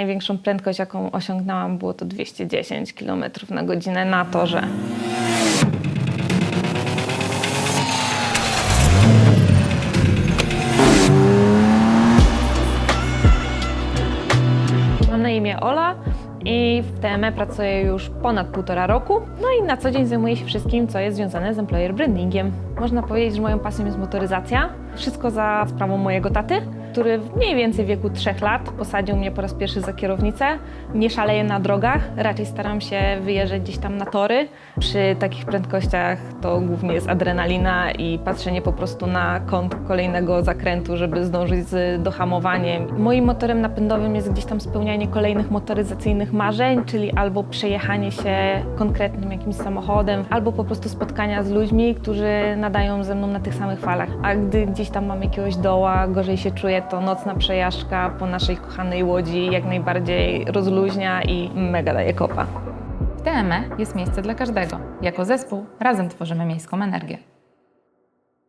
największą prędkość, jaką osiągnęłam, było to 210 km na godzinę na torze. Mam na imię Ola i w TME pracuję już ponad półtora roku. No i na co dzień zajmuję się wszystkim, co jest związane z employer brandingiem. Można powiedzieć, że moją pasją jest motoryzacja. Wszystko za sprawą mojego taty, który w mniej więcej wieku trzech lat posadził mnie po raz pierwszy za kierownicę. Nie szaleję na drogach, raczej staram się wyjeżdżać gdzieś tam na tory. Przy takich prędkościach to głównie jest adrenalina i patrzenie po prostu na kąt kolejnego zakrętu, żeby zdążyć z dohamowaniem. Moim motorem napędowym jest gdzieś tam spełnianie kolejnych motoryzacyjnych marzeń, czyli albo przejechanie się konkretnym jakimś samochodem, albo po prostu spotkania z ludźmi, którzy nadają ze mną na tych samych falach. A gdy gdzieś tam mam jakiegoś doła, gorzej się czuję, to nocna przejażdżka po naszej kochanej łodzi jak najbardziej rozluźnia i mega daje kopa. W TME jest miejsce dla każdego. Jako zespół razem tworzymy miejską energię.